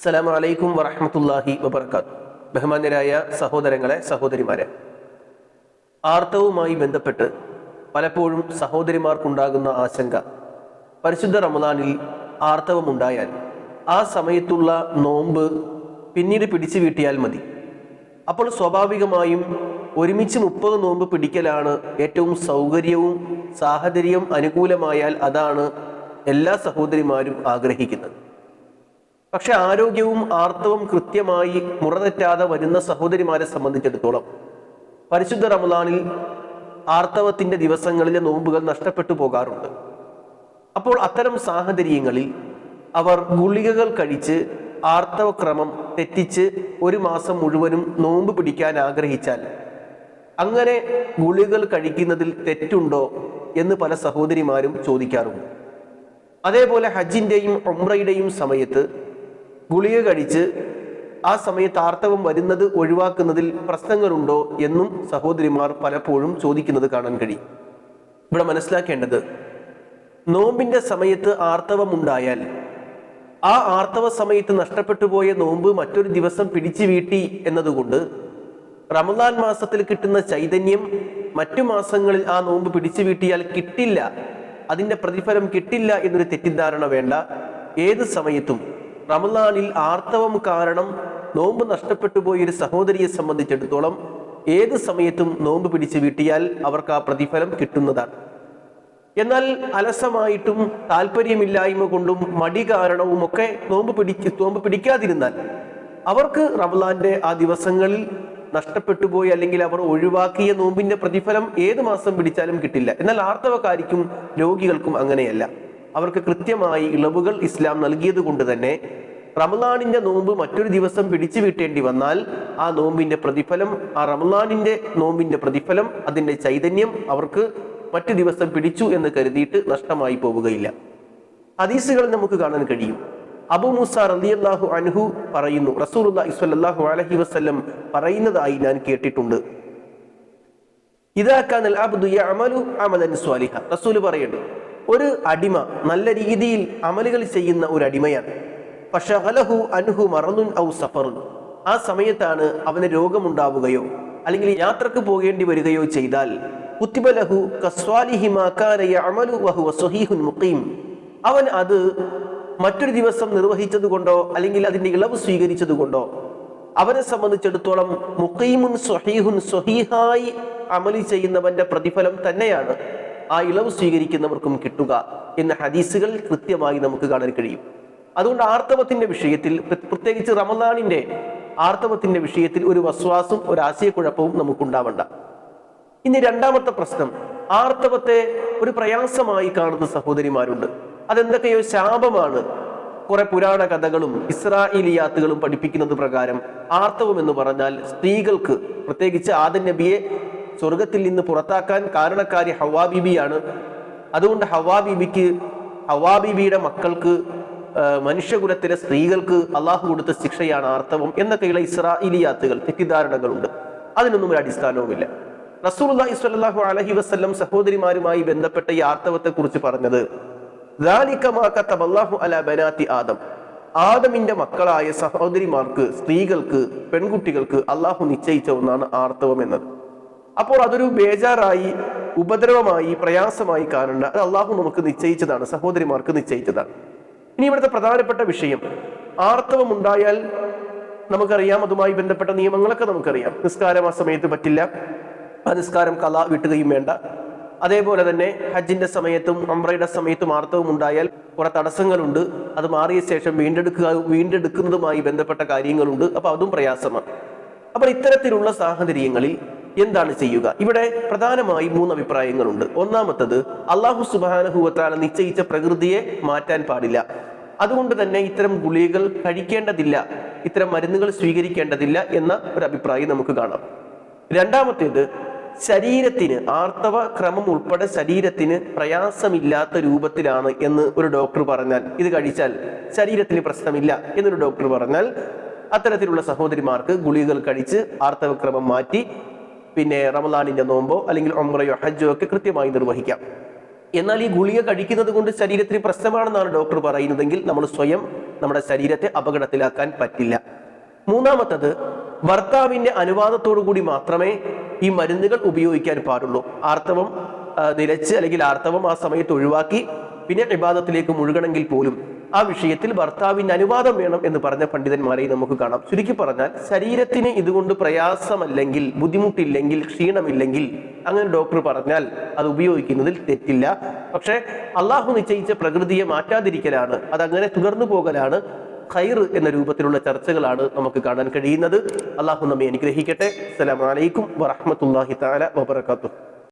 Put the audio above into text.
അസ്സലാമു അലൈക്കും വറഹമത്തല്ലാഹി വബർക്കാത്ത് ബഹുമാന്യരായ സഹോദരങ്ങളെ സഹോദരിമാരെ ആർത്തവുമായി ബന്ധപ്പെട്ട് പലപ്പോഴും സഹോദരിമാർക്കുണ്ടാകുന്ന ആശങ്ക പരിശുദ്ധ റമദാനിൽ ആർത്തവമുണ്ടായാൽ ആ സമയത്തുള്ള നോമ്പ് പിന്നീട് പിടിച്ചു വീട്ടിയാൽ മതി. അപ്പോൾ സ്വാഭാവികമായും ഒരുമിച്ച് മുപ്പത് നോമ്പ് പിടിക്കലാണ് ഏറ്റവും സൗകര്യവും സാഹചര്യം അനുകൂലമായാൽ അതാണ് എല്ലാ സഹോദരിമാരും ആഗ്രഹിക്കുന്നത്. പക്ഷെ ആരോഗ്യവും ആർത്തവും കൃത്യമായി മുറതെറ്റാതെ വരുന്ന സഹോദരിമാരെ സംബന്ധിച്ചിടത്തോളം പരിശുദ്ധ റമദാനിൽ ആർത്തവത്തിന്റെ ദിവസങ്ങളിലെ നോമ്പുകൾ നഷ്ടപ്പെട്ടു പോകാറുണ്ട്. അപ്പോൾ അത്തരം സാഹചര്യങ്ങളിൽ അവർ ഗുളികകൾ കഴിച്ച് ആർത്തവക്രമം തെറ്റിച്ച് ഒരു മാസം മുഴുവനും നോമ്പ് പിടിക്കാൻ ആഗ്രഹിച്ചാൽ അങ്ങനെ ഗുളികകൾ കഴിക്കുന്നതിൽ തെറ്റുണ്ടോ എന്ന് പല സഹോദരിമാരും ചോദിക്കാറുണ്ട്. അതേപോലെ ഹജ്ജിന്റെയും ഒമ്രയുടെയും സമയത്ത് ഗുളിക കഴിച്ച് ആ സമയത്ത് ആർത്തവം വരുന്നത് ഒഴിവാക്കുന്നതിൽ പ്രശ്നങ്ങളുണ്ടോ എന്നും സഹോദരിമാർ പലപ്പോഴും ചോദിക്കുന്നത് കാണാൻ കഴിയും. ഇവിടെ മനസ്സിലാക്കേണ്ടത് നോമ്പിന്റെ സമയത്ത് ആർത്തവം ഉണ്ടായാൽ ആ ആർത്തവ സമയത്ത് നഷ്ടപ്പെട്ടു പോയ നോമ്പ് മറ്റൊരു ദിവസം പിടിച്ചു വീട്ടി എന്നതുകൊണ്ട് റമദാൻ മാസത്തിൽ കിട്ടുന്ന ചൈതന്യം മറ്റു മാസങ്ങളിൽ ആ നോമ്പ് പിടിച്ചു വീട്ടിയാൽ കിട്ടില്ല അതിന്റെ പ്രതിഫലം കിട്ടില്ല എന്നൊരു തെറ്റിദ്ധാരണ വേണ്ട. ഏത് സമയത്തും റമദാനിൽ ആർത്തവം കാരണം നോമ്പ് നഷ്ടപ്പെട്ടു പോയ ഒരു സഹോദരിയെ സംബന്ധിച്ചിടത്തോളം ഏത് സമയത്തും നോമ്പ് പിടിച്ച് വീട്ടിയാൽ അവർക്ക് ആ പ്രതിഫലം കിട്ടുന്നതാണ്. എന്നാൽ അലസമായിട്ടും താല്പര്യമില്ലായ്മ കൊണ്ടും മടി കാരണവും ഒക്കെ നോമ്പ് പിടിച്ച് നോമ്പ് പിടിക്കാതിരുന്നാൽ അവർക്ക് റമലാന്റെ ആ ദിവസങ്ങളിൽ നഷ്ടപ്പെട്ടു പോയി അല്ലെങ്കിൽ അവർ ഒഴിവാക്കിയ നോമ്പിന്റെ പ്രതിഫലം ഏത് മാസം പിടിച്ചാലും കിട്ടില്ല. എന്നാൽ ആർത്തവക്കാരിക്കും രോഗികൾക്കും അങ്ങനെയല്ല. അവർക്ക് കൃത്യമായി ഇളവുകൾ ഇസ്ലാം നൽകിയത് കൊണ്ട് തന്നെ റമലാനിന്റെ നോമ്പ് മറ്റൊരു ദിവസം പിടിച്ചു വീട്ടേണ്ടി വന്നാൽ ആ നോമ്പിന്റെ പ്രതിഫലം ആ റമലാനിന്റെ നോമ്പിന്റെ പ്രതിഫലം അതിന്റെ ചൈതന്യം അവർക്ക് മറ്റു ദിവസം പിടിച്ചു എന്ന് കരുതിയിട്ട് നഷ്ടമായി പോവുകയില്ല. ഹദീസുകൾ നമുക്ക് കാണാൻ കഴിയും. അബു മുസ റളിയല്ലാഹു അൻഹു പറയുന്നു റസൂലുള്ളാഹി സ്വല്ലല്ലാഹു അലഹി വസല്ലം പറയുന്നതായി ഞാൻ കേട്ടിട്ടുണ്ട്. ഇതാക്കാൻ റസൂൽ പറയുന്നു ഒരു അടിമ നല്ല രീതിയിൽ അമലുകൾ ചെയ്യുന്ന ഒരു അടിമയാണ്. ഫശഗലഹു അനുഹു മറന്നുൻ ഔ സഫറുൻ. ആ സമയത്താണ് അവന് രോഗമുണ്ടാവുകയോ അല്ലെങ്കിൽ യാത്രയ്ക്ക് പോകേണ്ടി വരികയോ ചെയ്താൽ കുത്തിബലഹു മുഖീം. അവൻ അത് മറ്റൊരു ദിവസം നിർവഹിച്ചത് കൊണ്ടോ അല്ലെങ്കിൽ അതിന്റെ ഇളവ് സ്വീകരിച്ചത് കൊണ്ടോ അവനെ സംബന്ധിച്ചിടത്തോളം മുഖീമുൻ സ്വഹീഹുൻ സ്വഹീഹായി അമലി ചെയ്യുന്നവന്റെ പ്രതിഫലം തന്നെയാണ് ആ ഇളവ് സ്വീകരിക്കുന്നവർക്കും കിട്ടുക എന്ന ഹദീസുകൾ കൃത്യമായി നമുക്ക് കാണാൻ കഴിയും. അതുകൊണ്ട് ആർത്തവത്തിന്റെ വിഷയത്തിൽ പ്രത്യേകിച്ച് റമദാനിന്റെ ആർത്തവത്തിന്റെ വിഷയത്തിൽ ഒരു വസ്വാസും ഒരു ആശയക്കുഴപ്പവും നമുക്കുണ്ടാവണ്ട. ഇനി രണ്ടാമത്തെ പ്രശ്നം ആർത്തവത്തെ ഒരു പ്രയാസമായി കാണുന്ന സഹോദരിമാരുണ്ട്. അതെന്തൊക്കെയോ ശാപമാണ്. കുറെ പുരാണ കഥകളും ഇസ്രായേലിയാത്തുകളും പഠിപ്പിക്കുന്നത് പ്രകാരം ആർത്തവം എന്ന് പറഞ്ഞാൽ സ്ത്രീകൾക്ക് പ്രത്യേകിച്ച് ആദൻ നബിയെ സ്വർഗത്തിൽ നിന്ന് പുറത്താക്കാൻ കാരണക്കാരി ഹവാബിബിയാണ് അതുകൊണ്ട് ഹവാബിബിക്ക് ഹവാബിബിയുടെ ഹവാ ബീബിയുടെ മക്കൾക്ക് മനുഷ്യകുലത്തിലെ സ്ത്രീകൾക്ക് അള്ളാഹു കൊടുത്ത ശിക്ഷയാണ് ആർത്തവം എന്നൊക്കെയുള്ള ഇസ്രായേലിയാത്തുകൾ തെറ്റിദ്ധാരണകളുണ്ട്. അതിനൊന്നും ഒരു അടിസ്ഥാനവുമില്ല. റസൂലി സ്വല്ലാഹു അലഹി വസ്ല്ലം സഹോദരിമാരുമായി ബന്ധപ്പെട്ട ഈ ആർത്തവത്തെ കുറിച്ച് പറഞ്ഞത് ആദം. ആദമിന്റെ മക്കളായ സഹോദരിമാർക്ക് സ്ത്രീകൾക്ക് പെൺകുട്ടികൾക്ക് അള്ളാഹു നിശ്ചയിച്ച ഒന്നാണ് ആർത്തവം എന്നത്. അപ്പോൾ അതൊരു ബേജാറായി ഉപദ്രവമായി പ്രയാസമായി കാണേണ്ട അത് അള്ളാഹു നമുക്ക് നിശ്ചയിച്ചതാണ് സഹോദരിമാർക്ക് നിശ്ചയിച്ചതാണ്. ഇനി ഇവിടുത്തെ പ്രധാനപ്പെട്ട വിഷയം ആർത്തവം ഉണ്ടായാൽ നമുക്കറിയാം അതുമായി ബന്ധപ്പെട്ട നിയമങ്ങളൊക്കെ നമുക്കറിയാം. നിസ്കാരം ആ സമയത്ത് പറ്റില്ല. ആ നിസ്കാരം കല വിട്ടുകയും വേണ്ട. അതേപോലെ തന്നെ ഹജ്ജിന്റെ സമയത്തും അമ്രയുടെ സമയത്തും ആർത്തവം ഉണ്ടായാൽ കുറെ തടസ്സങ്ങളുണ്ട്. അത് മാറിയ ശേഷം വീണ്ടെടുക്കുക വീണ്ടെടുക്കുന്നതുമായി ബന്ധപ്പെട്ട കാര്യങ്ങളുണ്ട്. അപ്പൊ അതും പ്രയാസമാണ്. അപ്പോൾ ഇത്തരത്തിലുള്ള സാഹചര്യങ്ങളിൽ എന്താണ് ചെയ്യുക? ഇവിടെ പ്രധാനമായി മൂന്ന് അഭിപ്രായങ്ങളുണ്ട്. ഒന്നാമത്തത് അള്ളാഹു സുബാനഹുവത്താല നിശ്ചയിച്ച പ്രകൃതിയെ മാറ്റാൻ പാടില്ല. അതുകൊണ്ട് തന്നെ ഇത്തരം ഗുളികകൾ കഴിക്കേണ്ടതില്ല ഇത്തരം മരുന്നുകൾ സ്വീകരിക്കേണ്ടതില്ല എന്ന ഒരു അഭിപ്രായം നമുക്ക് കാണാം. രണ്ടാമത്തേത് ശരീരത്തിന് ആർത്തവ ക്രമം ഉൾപ്പെടെ ശരീരത്തിന് പ്രയാസമില്ലാത്ത രൂപത്തിലാണ് എന്ന് ഒരു ഡോക്ടർ പറഞ്ഞാൽ ഇത് കഴിച്ചാൽ ശരീരത്തിന് പ്രശ്നമില്ല എന്നൊരു ഡോക്ടർ പറഞ്ഞാൽ അത്തരത്തിലുള്ള സഹോദരിമാർക്ക് ഗുളികകൾ കഴിച്ച് ആർത്തവക്രമം മാറ്റി പിന്നെ റമദാനിന്റെ നോമ്പോ അല്ലെങ്കിൽ ഒമ്രയോ ഹജ്ജോ ഒക്കെ കൃത്യമായി നിർവഹിക്കാം. എന്നാൽ ഈ ഗുളിക കഴിക്കുന്നത് കൊണ്ട് ശരീരത്തിന് പ്രശ്നമാണെന്നാണ് ഡോക്ടർ പറയുന്നതെങ്കിൽ നമ്മൾ സ്വയം നമ്മുടെ ശരീരത്തെ അപകടത്തിലാക്കാൻ പറ്റില്ല. മൂന്നാമത്തത് ഭർത്താവിന്റെ അനുവാദത്തോടു കൂടി മാത്രമേ ഈ മരുന്നുകൾ ഉപയോഗിക്കാൻ പാടുള്ളൂ. ആർത്തവം നിലച്ച് അല്ലെങ്കിൽ ആർത്തവം ആ സമയത്ത് ഒഴിവാക്കി പിന്നെ വിവാദത്തിലേക്ക് മുഴുകണമെങ്കിൽ പോലും ആ വിഷയത്തിൽ ഭർത്താവിന്റെ അനുവാദം വേണം എന്ന് പറഞ്ഞ പണ്ഡിതന്മാരെ നമുക്ക് കാണാം. ചുരുക്കി പറഞ്ഞാൽ ശരീരത്തിന് ഇതുകൊണ്ട് പ്രയാസമല്ലെങ്കിൽ ബുദ്ധിമുട്ടില്ലെങ്കിൽ ക്ഷീണമില്ലെങ്കിൽ അങ്ങനെ ഡോക്ടർ പറഞ്ഞാൽ അത് ഉപയോഗിക്കുന്നതിൽ തെറ്റില്ല. പക്ഷേ അള്ളാഹു നിശ്ചയിച്ച പ്രകൃതിയെ മാറ്റാതിരിക്കലാണ് അതങ്ങനെ തുടർന്നു പോകലാണ് ഖൈർ എന്ന രൂപത്തിലുള്ള ചർച്ചകളാണ് നമുക്ക് കാണാൻ കഴിയുന്നത്. അള്ളാഹു നമ്മെ അനുഗ്രഹിക്കട്ടെ. അസ്സലാമലൈക്കും അലൈക്കും വറഹ്മത്തുള്ളാഹി തആല വബറകാതുഹു.